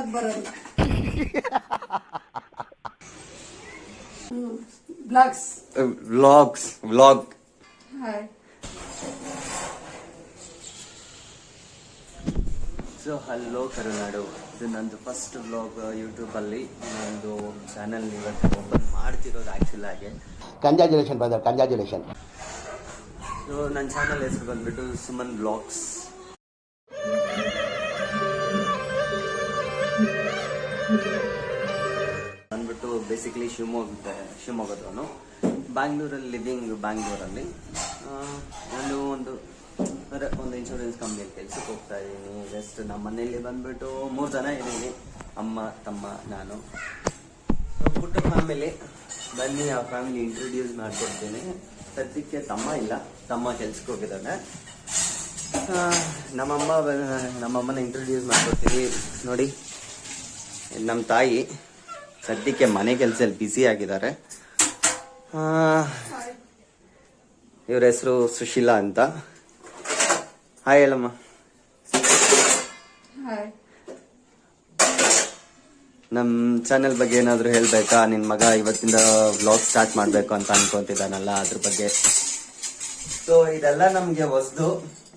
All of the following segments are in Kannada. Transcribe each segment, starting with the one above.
ಹೇಳಕ್ ಬರಲ್ಲ. Blogs. Vlogs vlog hi so hello Karunadu ಇದು ನಂದು ಫಸ್ಟ್ ವ್ಲಾಗ್ ಯೂಟ್ಯೂಬಲ್ಲಿ ನಂದು ಚಾನಲ್ ಇವತ್ತು ಓಪನ್ ಮಾಡ್ತಿರೋದು ಆ್ಯಕ್ಚುಲ್ ಆಗಿ. ಕಂಜಾಜುಲೇಷನ್ ಬ್ರದರ್ ಕಂಜಾಜುಲೇಷನ್ ಸೊ ನನ್ನ ಚಾನಲ್ ಹೆಸರು ಬಂದ್ಬಿಟ್ಟು ಸುಮನ್ ಬ್ಲಾಗ್ಸ್ ಬಂದ್ಬಿಟ್ಟು ಬೇಸಿಕಲಿ ಶಿವಮೊಗ್ಗ, ಶಿವಮೊಗ್ಗದವನು. ಬ್ಯಾಂಗ್ಳೂರಲ್ಲಿ ಲಿವಿಂಗ್ ಬ್ಯಾಂಗ್ಳೂರಲ್ಲಿ ನಾನು ಒಂದು ಒಂದು ಇನ್ಶೂರೆನ್ಸ್ ಕಂಪ್ನಿಯಲ್ಲಿ ಕೆಲ್ಸಕ್ಕೆ ಹೋಗ್ತಾ ಇದ್ದೀನಿ. ಜಸ್ಟ್ ನಮ್ಮ ಮನೆಯಲ್ಲಿ ಬಂದ್ಬಿಟ್ಟು ಮೂರು ಜನ ಇದ್ದೀನಿ ಅಮ್ಮ, ತಮ್ಮ, ನಾನು. ಪುಟ್ಟ ಫ್ಯಾಮಿಲಿ ಬನ್ನಿ, ಆ ಫ್ಯಾಮಿಲಿ ಇಂಟ್ರೊಡ್ಯೂಸ್ ಮಾಡ್ಕೊಡ್ತೀನಿ. ಸದ್ಯಕ್ಕೆ ತಮ್ಮ ಇಲ್ಲ. ತಮ್ಮ ಕೆಲ್ಸಕ್ಕೆ ಹೋಗಿದ್ದಾನೆ. ನಮ್ಮಮ್ಮ ನಮ್ಮಮ್ಮನ ಇಂಟ್ರೊಡ್ಯೂಸ್ ಮಾಡ್ಕೊಡ್ತೀವಿ ನೋಡಿ. ನಮ್ಮ ತಾಯಿ. ಸದ್ಯಕ್ಕೆ ಮನೆ ಕೆಲಸದಲ್ಲಿ ಬ್ಯುಸಿ ಆಗಿದ್ದಾರೆ. ಇವ್ರ ಹೆಸರು ಸುಶೀಲಾ ಅಂತ. ಹಾಯ್ ಹೇಳಮ್ಮ. ನಮ್ಮ ಚಾನೆಲ್ ಬಗ್ಗೆ ಏನಾದರೂ ಹೇಳಬೇಕಾ? ನಿನ್ನ ಮಗ ಇವತ್ತಿಂದ ವ್ಲಾಗ್ ಸ್ಟಾರ್ಟ್ ಮಾಡಬೇಕು ಅಂತ ಅನ್ಕೊಂತಿದ್ದಾನಲ್ಲ ಅದ್ರ ಬಗ್ಗೆ. ಸೊ ಇದೆಲ್ಲ ನಮಗೆ ಹೊಸದು.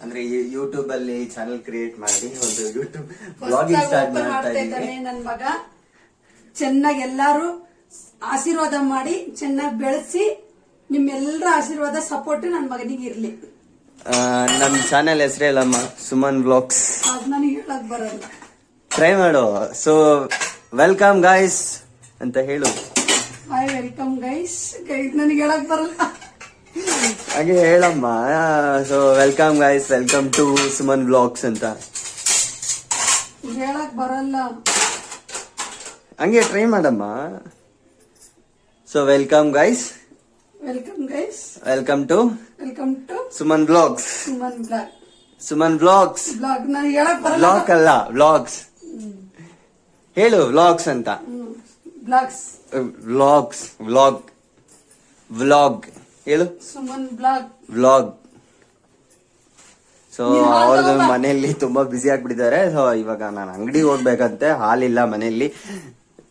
ಅಂದ್ರೆ ಯೂಟ್ಯೂಬ್ ಅಲ್ಲಿ ಚಾನೆಲ್ ಕ್ರಿಯೇಟ್ ಮಾಡಿ ಒಂದು ಯೂಟ್ಯೂಬ್ ಬ್ಲಾಗಿಂಗ್ ಸ್ಟಾರ್ಟ್ ಮಾಡ್ತಾ ಇದ್ದೀನಿ ಚೆನ್ನಾಗಿ ಎಲ್ಲಾರು ಆಶೀರ್ವಾದ ಮಾಡಿ ಚೆನ್ನಾಗಿ ಬೆಳೆಸಿ ನಿಮ್ಮೆಲ್ಲರ ಆಶೀರ್ವಾದ ಸಪೋರ್ಟ್ ನನ್ನ ಮಗನಿಗೆ ಇರ್ಲಿ. ನಮ್ ನಮ್ಮ ಚಾನೆಲ್ ಹೆಸರೇ ಇಲ್ಲಮ್ಮ ಸುಮನ್ ಬ್ಲಾಗ್ಸ್ ಅದ್ ನನಗೆ ಹೇಳಕ್ ಬರಲ್ಲ. ಟ್ರೈ ಮಾಡು. ಸೊ ವೆಲ್ಕಮ್ ಗಾಯ್ಸ್ ಅಂತ ಹೇಳು. ಹಾಯ್ ವೆಲ್ಕಮ್ ಗೈಸ್ ನನಗೆ ಹೇಳಕ್ ಬರಲ್ಲ. ಹಾಗೆ ಹೇಳಮ್ಮ. So welcome guys welcome to Suman blogs ಅಂತ. ಹೇಳಕ್ ಬರಲ್ಲ. ಹಂಗೆ ಟ್ರೈ ಮಾಡಮ್ಮ. So welcome guys welcome guys welcome to welcome to Suman blogs Suman blog Suman blogs blog ಹೇಳಕ್ ಬರಲ್ಲ. ಬ್ಲಾಗ್ ಅಲ್ಲ ಬ್ಲಾಗ್ಸ್ ಹೇಳು ವ್ಲಾಗ್ಸ್ ಅಂತ. ಬ್ಲಾಗ್ಸ್ ವ್ಲಾಗ್ಸ್ ವ್ಲಾಗ್ ವ್ಲಾಗ್ ಹೇಳು. ಸುಮನ್ ಬ್ಲಾಗ್ ವ್ಲಾಗ್ ಸೊ ಅವ್ರದ್ದು ಮನೆಯಲ್ಲಿ ತುಂಬಾ ಬ್ಯುಸಿ ಆಗ್ಬಿಟ್ಟಿದ್ದಾರೆ. ಸೊ ಇವಾಗ ನಾನು ಅಂಗಡಿ ಹೋಗ್ಬೇಕಂತೆ. ಹಾಲಿಲ್ಲ ಮನೆಯಲ್ಲಿ.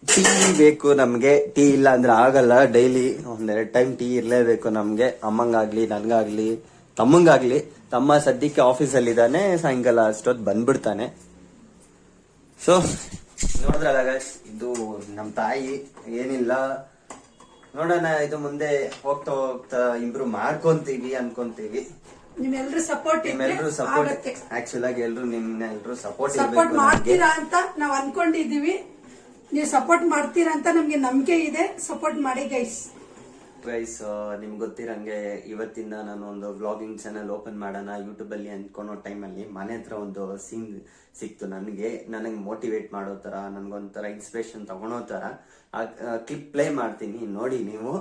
ಟೀ ಬೇಕು ನಮ್ಗೆ ಟೀ ಇಲ್ಲ ಅಂದ್ರೆ ಆಗಲ್ಲ. ಡೈಲಿ ಒಂದೆರಡು ಟೈಮ್ ಟೀ ಇರ್ಲೇಬೇಕು ನಮ್ಗೆ. ಅಮ್ಮಂಗಾಗ್ಲಿ ನನ್ಗಾಗ್ಲಿ ತಮ್ಮಂಗಾಗ್ಲಿ. ತಮ್ಮ ಸದ್ಯಕ್ಕೆ ಆಫೀಸಲ್ಲಿ ಇದ್ದಾನೆ ಸಾಯಂಕಾಲ ಅಷ್ಟೊತ್ತು ಬಂದ್ಬಿಡ್ತಾನೆ. ಸೊ ನೋಡಿದ್ರಲ್ಲ ಗಾಯ್ಸ್ ಇದು ನಮ್ ತಾಯಿ ಏನಿಲ್ಲ. ನೋಡೋಣ ಇದು ಮುಂದೆ ಹೋಗ್ತಾ ಹೋಗ್ತಾ ಇಂಪ್ರೂವ್ ಮಾಡ್ಕೊಂತೀವಿ ಅನ್ಕೊಂತೀವಿ. ನಿಮ್ಮೆಲ್ಲರೂ ಸಪೋರ್ಟ್ ನಿಮ್ಮೆಲ್ರು ಸಪೋರ್ಟ್ ಆಕ್ಚುಲ್ ಆಗಿ ಎಲ್ರು ನಿಮ್ನೆಲ್ರು ಸಪೋರ್ಟ್ ಸಪೋರ್ಟ್ ಮಾಡ್ತೀರಾ ಅಂತ ನಾವ್ ಅನ್ಕೊಂಡಿದೀವಿ ನೀವು ಸಪೋರ್ಟ್ ಮಾಡ್ತೀರಾ ಅಂತ ನಮ್ಗೆ ನಂಬಿಕೆ ಇದೆ. ಸಪೋರ್ಟ್ ಮಾಡಿ ಗೈಸ್ ಗೈಸ್ ನಿಮ್ಗೆ ಗೊತ್ತಿರಂಗೆ ಇವತ್ತಿಂದ ನಾನು ಒಂದು ವ್ಲಾಗಿಂಗ್ ಚಾನಲ್ ಓಪನ್ ಮಾಡೋಣ ಯೂಟ್ಯೂಬ್ ಅಲ್ಲಿ ಅನ್ಕೊಳೋ ಟೈಮಲ್ಲಿ ಮನೆ ಹತ್ರ ಒಂದು ಸೀನ್ ಸಿಕ್ತು ನನಗೆ. ನನಗೆ ಮೋಟಿವೇಟ್ ಮಾಡೋ ತರ ನನ್ಗೊಂಥರ ಇನ್ಸ್ಪಿರೇಷನ್ ತಗೊಳೋ ತರ. ಆ ಕ್ಲಿಪ್ ಪ್ಲೇ ಮಾಡ್ತೀನಿ. ನೋಡಿ ನೀವು.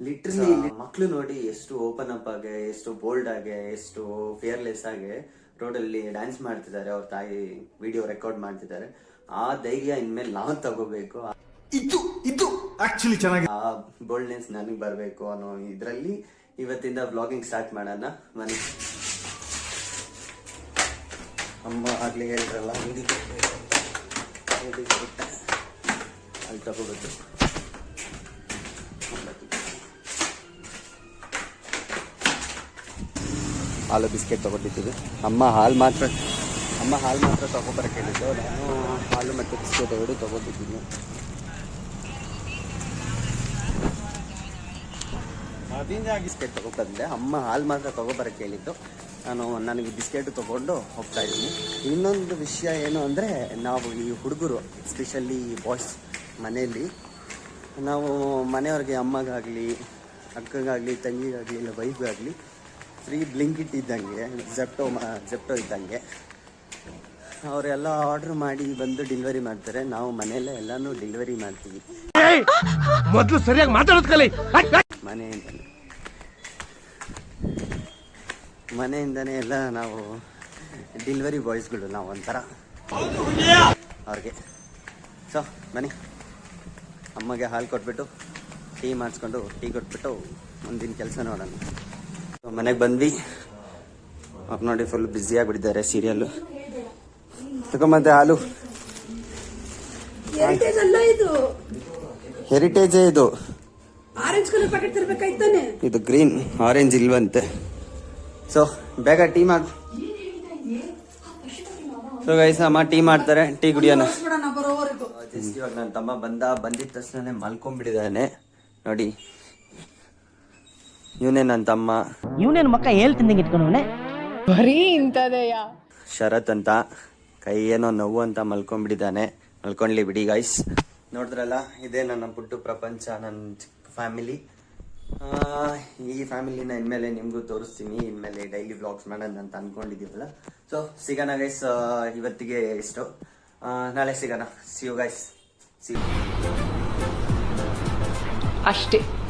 ಲಿಟ್ರಲಿ ಮಕ್ಳು ನೋಡಿ ಎಷ್ಟು ಓಪನ್ ಅಪ್ ಆಗಿ ಎಷ್ಟು ಬೋಲ್ಡ್ ಆಗಿ ಎಷ್ಟು ಫಿಯರ್ಲೆಸ್ ಆಗಿ. ರೋಡಲ್ಲಿ ಡ್ಯಾನ್ಸ್ ಮಾಡ್ತಿದ್ದಾರೆ ಅವ್ರ ತಾಯಿ ವಿಡಿಯೋ ರೆಕಾರ್ಡ್ ಮಾಡ್ತಿದ್ದಾರೆ. ಆ ಧೈರ್ಯ ಇನ್ಮೇಲೆ ನಾವು ತಗೋಬೇಕು. ಇದು ಇದು ಆಕ್ಚುಲಿ ಚೆನ್ನಾಗಿ ಆ ಬೋಲ್ಡ್ನೆಸ್ ನನಗೆ ಬರಬೇಕು ಅನ್ನೋ ಇದರಲ್ಲಿ ಇವತ್ತಿಂದ ಬ್ಲಾಗಿಂಗ್ ಸ್ಟಾರ್ಟ್ ಮಾಡೋಣ. ಮನೆ ಅಮ್ಮ ಆಗ್ಲಿ ಹೇಳಿದ್ರಲ್ಲ ಅಲ್ಲಿ ತಗೋಬೇಕು. ಹಾಲು ಬಿಸ್ಕೆಟ್ ತೊಗೊಂಡಿದ್ದೀವಿ. ಅಮ್ಮ ಹಾಲು ಮಾತ್ರ, ಅಮ್ಮ ಹಾಲು ಮಾತ್ರ ತಗೊಬರಕ್ಕೆ ಹೇಳಿದ್ದು ನಾನು ಹಾಲು ಮತ್ತು ಬಿಸ್ಕೆಟ್ ಎರಡು ತೊಗೊಂಡಿದ್ದೀನಿ. ಬಿಸ್ಕೆಟ್ ತೊಗೊಬಂದೆ. ಅಮ್ಮ ಹಾಲು ಮಾತ್ರ ತಗೊಬರಕ್ಕೆ ಹೇಳಿದ್ದು ನಾನು, ನನಗೆ ಬಿಸ್ಕೆಟ್ ತೊಗೊಂಡು ಹೋಗ್ತಾ ಇದ್ದೀನಿ. ಇನ್ನೊಂದು ವಿಷಯ ಏನು ಅಂದರೆ, ನಾವು ಈ ಹುಡುಗರು ಎಸ್ಪೆಷಲಿ ಬಾಯ್ಸ್ ಮನೆಯಲ್ಲಿ, ನಾವು ಮನೆಯವ್ರಿಗೆ ಅಮ್ಮಗಾಗಲಿ, ಅಕ್ಕಗಾಗಲಿ, ತಂಗಿಗಾಗಲಿ, ಇಲ್ಲ ವೈಫ್ಗಾಗಲಿ ಫ್ರೀ ಬ್ಲಿಂಕಿಟ್ ಇದ್ದಂಗೆ ಜೆಪ್ಟೋ ಜೆಪ್ಟೋ ಇದ್ದಂಗೆ. ಅವರೆಲ್ಲ ಆರ್ಡ್ರ್ ಮಾಡಿ ಬಂದು ಡೆಲಿವರಿ ಮಾಡ್ತಾರೆ. ನಾವು ಮನೆಯಲ್ಲೇ ಎಲ್ಲಾನು ಡೆಲಿವರಿ ಮಾಡ್ತೀವಿ. ಮೊದಲು ಸರಿಯಾಗಿ ಮಾತಾಡೋದು ಕಲಿ. ಮನೆಯಿಂದನೇ. ಮನೆಯಿಂದನೇ ಎಲ್ಲ ನಾವು ಡೆಲಿವರಿ ಬಾಯ್ಸ್ಗಳು ನಾವು ಒಂಥರ. ಅವ್ರಿಗೆ. ಸೊ ಬನ್ನಿ. ಅಮ್ಮಗೆ ಹಾಲು ಕೊಟ್ಬಿಟ್ಟು ಟೀ ಮಾಡಿಸ್ಕೊಂಡು ಟೀ ಕೊಟ್ಬಿಟ್ಟು ಮುಂದಿನ ಕೆಲಸ ನೋಡೋಣ ಮನೆಗೆ ಬಂದ್ವಿ. ಅಪ್ಪ ನೋಡಿ ಫುಲ್ ಬ್ಯುಸಿ ಆಗಿಬಿಟ್ಟಿದ್ದಾರೆ ಸೀರಿಯಲ್ಲು ತಗೊಂಬಂತೆ ಹಾಲು. ಹೆರಿಟೇಜ್ ಇದು? ಇದು. ಆರೆಂಜ್ ಕಲರ್ ಪ್ಯಾಕೆಟ್ ತರ್ಬೇಕಾಯ್ತಾನೆ ಇದು ಗ್ರೀನ್ ಆರೆಂಜ್ ಇಲ್ವಂತೆ. ಸೊ ಬೇಗ ಟೀ ಮಾಡ್ ಸೊ ಗೈಸ್ ಅಮ್ಮ ಟೀ ಮಾಡ್ತಾರೆ ಟೀ ಕುಡಿಯೋಣ. ಇವಾಗ ನನ್ನ ತಮ್ಮ ಬಂದ ಬಂದಿದ ತಕ್ಷಣ ಮಲ್ಕೊಂಡ್ಬಿಟ್ಟಿದ್ದಾನೆ. ನೋಡಿ ಇವನೇ ನನ್ನ ತಮ್ಮ? ಇವನೇನು ಮಕ್ಕ ಹೇಳ್ತಿದ್ದಂಗೆ ಇಟ್ಕೊಂಡವನೆ? ಬರೀ ಇಂಥದೆಯಾ? ಶರತ್ ಅಂತ. ಕೈ ಏನೋ ನೋವು ಅಂತ ಮಲ್ಕೊಂಡ್ಬಿಟ್ಟಿದ್ದಾನೆ ಮಲ್ಕೊಂಡ್ಲಿ ಬಿಡಿ ಗೈಸ್ ನೋಡಿದ್ರಲ್ಲ ಇದೇ ನನ್ನ ಪುಟ್ಟು ಪ್ರಪಂಚ ನನ್ನ ಚಿಕ್ಕ ಫ್ಯಾಮಿಲಿ ಈ ಫ್ಯಾಮಿಲಿನ ಇನ್ಮೇಲೆ ನಿಮಗೂ ತೋರಿಸ್ತೀನಿ. ಇನ್ಮೇಲೆ ಡೈಲಿ ವ್ಲಾಗ್ಸ್ ಮಾಡೋಣ ಅಂತ ಅನ್ಕೊಂಡಿದ್ದೀವಲ್ಲ. ಸೊ ಸಿಗೋಣ ಗೈಸ್ ಇವತ್ತಿಗೆ ಇಷ್ಟು. ಆ, ನಾಳೆ ಸಿಗೋಣ. ಸಿ ಯು ಗೈಸ್ ಸಿ ಅಷ್ಟೇ.